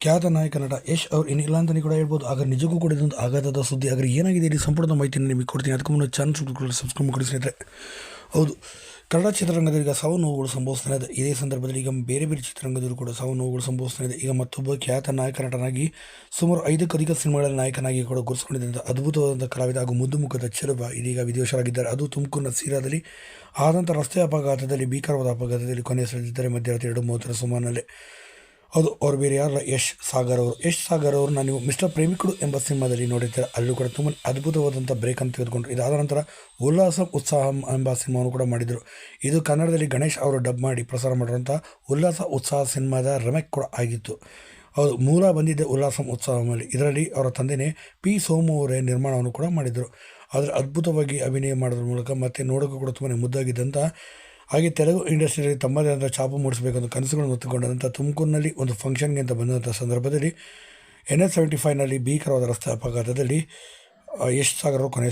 ಖ್ಯಾತ ನಾಯಕ ನಟ ಯಶ್ ಅವ್ರು ಏನಿಲ್ಲ ಅಂತಲೇ ಕೂಡ ಹೇಳ್ಬೋದು. ಆಗ ನಿಜಕ್ಕೂ ಕೂಡ ಇದೊಂದು ಆಘಾತದ ಸುದ್ದಿ. ಆದರೆ ಏನಾಗಿದೆ ಇಲ್ಲಿ ಸಂಪೂರ್ಣ ಮಾಹಿತಿಯನ್ನು ನಿಮಗೆ ಕೊಡ್ತೀನಿ. ಅದಕ್ಕೂ ಮುನ್ನ ಚಾನಲ್ ಸಬ್ಸ್ಕ್ರೈಬ್ ಮಾಡಿ ಹೌದು, ಕನ್ನಡ ಚಿತ್ರರಂಗದಲ್ಲಿ ಈಗ ಸಾವು ನೋವುಗಳು ಸಂಭವಿಸ್ತಾನೆ ಇದೆ. ಇದೇ ಸಂದರ್ಭದಲ್ಲಿ ಈಗ ಬೇರೆ ಬೇರೆ ಚಿತ್ರರಂಗದಲ್ಲೂ ಕೂಡ ಸಾವು ನೋವುಗಳು ಸಂಭವಿಸ್ತಾ ಇದೆ. ಈಗ ಮತ್ತೊಬ್ಬ ಖ್ಯಾತ ನಾಯಕ ನಟನಾಗಿ ಸುಮಾರು ಐದಕ್ಕೂ ಅಧಿಕ ಸಿನಿಮಾಗಳ ನಾಯಕನಾಗಿ ಕೂಡ ಗುರುತಿಸಿಕೊಂಡಿದ್ದಂಥ ಅದ್ಭುತವಾದಂಥ ಕಲಾವಿದ ಹಾಗೂ ಮುದ್ದು ಮುಖದ ಚೆಲುಬ ಇದೀಗ ವಿದೇಶರಾಗಿದ್ದಾರೆ. ಅದು ತುಮಕೂರಿನ ಸೀರಾದಲ್ಲಿ ಆದಂಥ ರಸ್ತೆ ಅಪಘಾತದಲ್ಲಿ, ಭೀಕರವಾದ ಅಪಘಾತದಲ್ಲಿ ಕೊನೆಯ ಸೆಳೆದಿದ್ದಾರೆ ಮಧ್ಯರಾತ್ರಿ ಎರಡು ಮೂವತ್ತರ ಸುಮಾರಿನಲ್ಲಿ. ಹೌದು ಅವ್ರು ಬೇರೆ ಯಾರಲ್ಲ ಯಶ್ ಸಾಗರ್ ಅವರು. ಯಶ್ ಸಾಗರ್ ಅವ್ರನ್ನ ನೀವು ಮಿಸ್ಟರ್ ಪ್ರೇಮಿಕುಡು ಎಂಬ ಸಿನಿಮಾದಲ್ಲಿ ನೋಡಿರ್ತೀರ, ಅಲ್ಲೂ ಕೂಡ ತುಂಬ ಅದ್ಭುತವಾದಂಥ ಬ್ರೇಕ್ ಅಂತ ತೆಗೆದುಕೊಂಡ್ರು. ಇದಾದ ನಂತರ ಉಲ್ಲಾಸ ಉತ್ಸಾಹ ಎಂಬ ಸಿನಿಮಾವನ್ನು ಕೂಡ ಮಾಡಿದರು. ಇದು ಕನ್ನಡದಲ್ಲಿ ಗಣೇಶ್ ಅವರು ಡಬ್ ಮಾಡಿ ಪ್ರಸಾರ ಮಾಡಿರುವಂಥ ಉಲ್ಲಾಸ ಉತ್ಸಾಹ ಸಿನಿಮಾದ ರಮೆಕ್ ಕೂಡ ಆಗಿತ್ತು. ಹೌದು, ಮೂಲ ಬಂದಿದ್ದ ಉಲ್ಲಾಸಂ ಉತ್ಸಾಹದಲ್ಲಿ ಇದರಲ್ಲಿ ಅವರ ತಂದೆನೇ ಪಿ ಸೋಮು ಅವರೇ ನಿರ್ಮಾಣವನ್ನು ಕೂಡ ಮಾಡಿದರು. ಆದರೆ ಅದ್ಭುತವಾಗಿ ಅಭಿನಯ ಮಾಡೋದ್ರ ಮೂಲಕ ಮತ್ತು ನೋಡೋಕ್ಕೂ ಕೂಡ ತುಂಬಾ ಮುದ್ದಾಗಿದ್ದಂಥ ಹಾಗೆ ತೆಲುಗು ಇಂಡಸ್ಟ್ರಿಯಲ್ಲಿ ತಮ್ಮದೇ ಆದ ಛಾಪು ಮೂಡಿಸಬೇಕೆಂದು ಕನಸುಗಳನ್ನು ಹೊತ್ತುಕೊಂಡಂಥ ತುಮಕೂರಿನಲ್ಲಿ ಒಂದು ಫಂಕ್ಷನ್ಗೆ ಅಂತ ಬಂದಂಥ ಸಂದರ್ಭದಲ್ಲಿ ಎನ್ ಎಸ್ ಸೆವೆಂಟಿ ಫೈವ್ನಲ್ಲಿ ಭೀಕರವಾದ ರಸ್ತೆ ಅಪಘಾತದಲ್ಲಿ ಯಶ್ ಸಾಗರ್ ಕೊನೆ